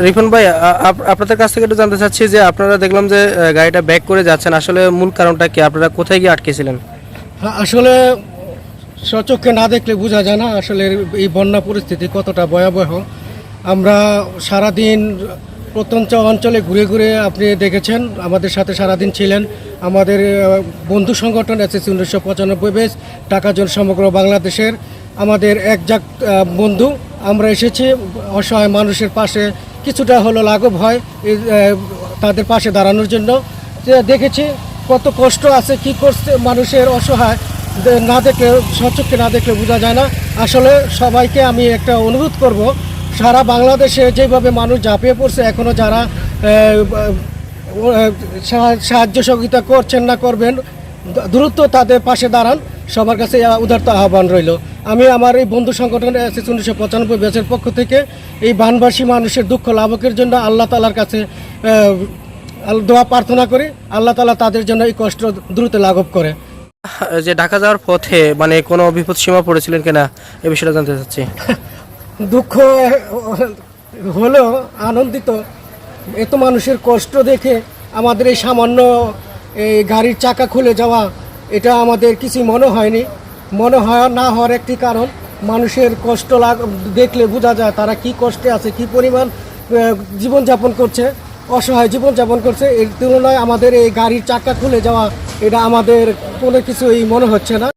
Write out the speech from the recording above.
রিফন ভাই আপ- আপনাদের কাছ থেকে একটু জানতে চাচ্ছি যে আপনারা দেখলাম যে গাড়িটা ব্যাক করে যাচ্ছেন। আসলে মূল কারণটা কি? আপনারা কোথায় গিয়ে আটকেছিলেন? হ্যাঁ, আসলে সচক্ষে না দেখলে বোঝা যায় না আসলে এই বন্যা পরিস্থিতি কতটা ভয়াবহ। আমরা সারাদিন প্রত্যন্ত অঞ্চলে ঘুরে ঘুরে আপনি দেখেছেন আমাদের সাথে সারাদিন ছিলেন। আমাদের বন্ধু সংগঠন এসএসসি উনিশশো পঁচানব্বই বেশ টাকা জন সমগ্র বাংলাদেশের আমাদের একজাক বন্ধু। আমরা এসেছি অসহায় মানুষের পাশে কিছুটা হলো লাঘব হয় তাদের পাশে দাঁড়ানোর জন্য। দেখেছি কত কষ্ট আছে, কি করছে মানুষের অসহায় না দেখলে, সচক্ষে না দেখলে বোঝা যায় না। আসলে সবাইকে আমি একটা অনুরোধ করব, সারা বাংলাদেশে যেভাবে মানুষ ঝাঁপিয়ে পড়ছে এখনও যারা সাহায্য সহযোগিতা করছেন না করবেন, দ্রুত তাদের পাশে দাঁড়ান। সবার কাছে উদারত আহ্বান রইল। আমি আমার এই বন্ধু সংগঠন এসএস উনিশশো পঁচানব্বই ব্যাচের পক্ষ থেকে এই বানবাসী মানুষের দুঃখ লাভকের জন্য আল্লাহ তালার কাছে দোয়া প্রার্থনা করি। আল্লাহ তালা তাদের জন্য এই কষ্ট দ্রুত লাঘব করে। যে ঢাকা যাওয়ার পথে মানে কোনো বিপদ সীমা পড়েছিলেন কিনা? এ বিষয়টা জানতে চাচ্ছি। দুঃখ হলেও আনন্দিত। এত মানুষের কষ্ট দেখে আমাদের এই সামান্য এই গাড়ির চাকা খুলে যাওয়া এটা আমাদের কিছুই মনে হয়নি। মনে হয় না হওয়ার একটি কারণ, মানুষের কষ্ট লাগ, দেখলে বোঝা যায় তারা কি কষ্টে আছে, কি পরিমাণ জীবনযাপন করছে, অসহায় জীবনযাপন করছে। এর তুলনায় আমাদের এই গাড়ির চাকা খুলে যাওয়া, এটা আমাদের কোনো কিছুই মনে হচ্ছে না।